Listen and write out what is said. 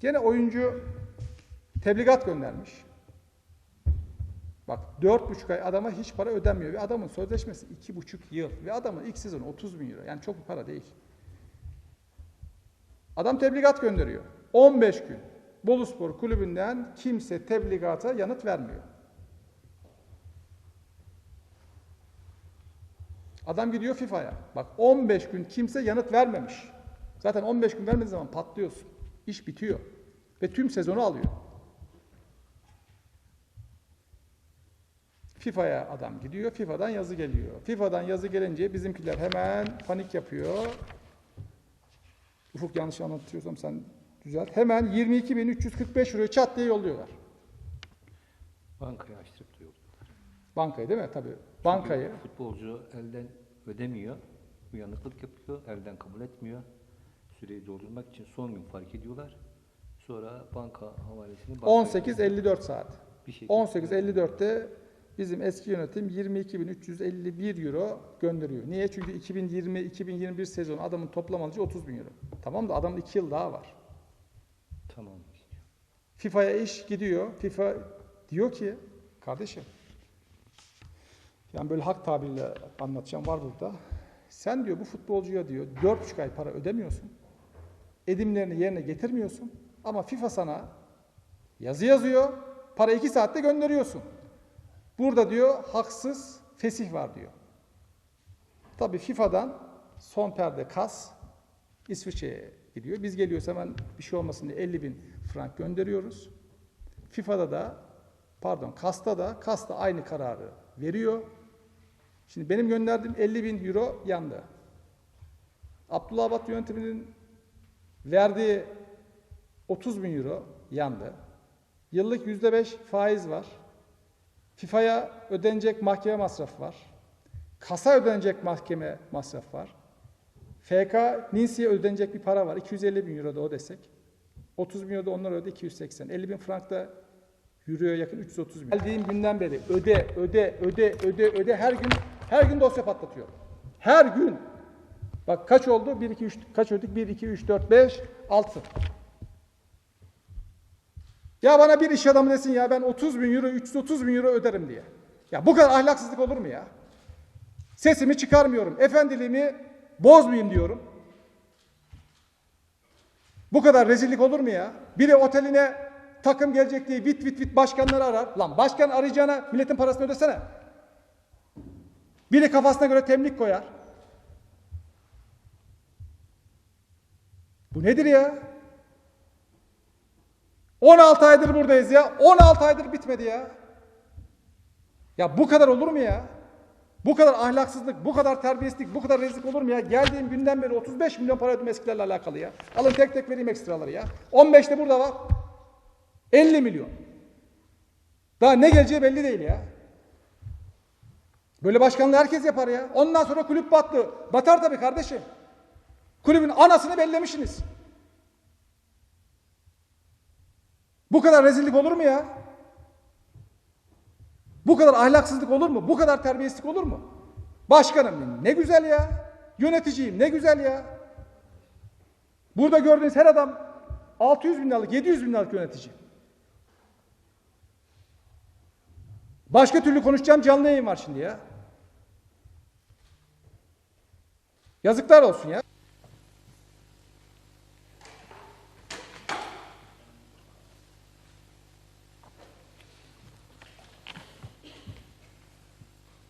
Gene oyuncu tebligat göndermiş. Bak dört buçuk ay adama hiç para ödenmiyor. Ve adamın sözleşmesi iki buçuk yıl. Ve adamın ilk sezonu 30 bin euro. Yani çok bir para değil. Adam tebligat gönderiyor. 15 gün. Boluspor kulübünden kimse tebligata yanıt vermiyor. Adam gidiyor FIFA'ya. Bak 15 gün kimse yanıt vermemiş. Zaten 15 gün vermediği zaman patlıyorsun. İş bitiyor. Ve tüm sezonu alıyor. FIFA'ya adam gidiyor, FIFA'dan yazı geliyor. FIFA'dan yazı gelince bizimkiler hemen panik yapıyor. Ufuk yanlış anlatıyorsam sen düzelt. Hemen 22.345 euroyu çat diye yolluyorlar. Bankaya açtırıp da yolluyorlar. Bankayı değil mi? Tabii. Bankayı. Çünkü futbolcu elden ödemiyor. Uyanıklık yapıyor. Elden kabul etmiyor. Süreyi doldurmak için son gün fark ediyorlar. Sonra banka havalesini bankaya 18.54 saat. bir şekilde 18.54'te bizim eski yönetim 22.351 euro gönderiyor. Niye? Çünkü 2020-2021 sezonu adamın toplam alıcı 30 bin euro. Tamam da adamın 2 yıl daha var. Tamam. FIFA'ya iş gidiyor. FIFA diyor ki kardeşim yani böyle hak tabiriyle anlatacağım var burada. Sen diyor bu futbolcuya diyor 4,5 ay para ödemiyorsun. Edimlerini yerine getirmiyorsun. Ama FIFA sana yazı yazıyor. Para 2 saatte gönderiyorsun. Burada diyor haksız fesih var diyor. Tabii FIFA'dan son perde kas İsviçre'ye gidiyor. Biz geliyoruz hemen bir şey olmasın diye 50 bin frank gönderiyoruz. FIFA'da da pardon KAS'ta da KAS aynı kararı veriyor. Şimdi benim gönderdiğim 50 bin euro yandı. Abdullah Abat yönetiminin verdiği 30 bin euro yandı. Yıllık %5 faiz var. FIFA'ya ödenecek mahkeme masrafı var. KAS'a ödenecek mahkeme masrafı var. FK Ninsi'ye ödenecek bir para var. 250 bin euro da o desek. 30 bin euro da onlar öde 280. 50 bin frank da euroya yakın 330 bin. Geldiğim günden beri öde, öde, öde, öde, öde her gün her gün dosya patlatıyor. Her gün. Bak kaç oldu? 1 2 3 kaç ödedik? 1 2 3 4 5 6. Ya bana bir iş adamı desin ya ben 30 bin euro 330 bin euro öderim diye. Ya bu kadar ahlaksızlık olur mu ya? Sesimi çıkarmıyorum. Efendiliğimi bozmayayım diyorum. Bu kadar rezillik olur mu ya? Biri oteline takım gelecek diye vit vit vit başkanları arar. Lan başkan arayacağına milletin parasını ödesene. Biri kafasına göre temlik koyar. Bu nedir ya? 16 aydır buradayız ya. 16 aydır bitmedi ya. Ya bu kadar olur mu ya? Bu kadar ahlaksızlık, bu kadar terbiyesizlik, bu kadar rezillik olur mu ya? Geldiğim günden beri 35 milyon para ödeme eskilerle alakalı ya. Alın tek tek vereyim ekstraları ya. 15 de burada var. 50 milyon. Daha ne geleceği belli değil ya. Böyle başkanlığı herkes yapar ya. Ondan sonra kulüp battı. Batar tabii kardeşim. Kulübün anasını bellemişsiniz. Bu kadar rezillik olur mu ya? Bu kadar ahlaksızlık olur mu? Bu kadar terbiyesizlik olur mu? Başkanım ne güzel ya. Yöneticiyim ne güzel ya. Burada gördüğünüz her adam 600 bin liralık, 700 bin liralık yönetici. Başka türlü konuşacağım canlı yayın var şimdi ya. Yazıklar olsun ya.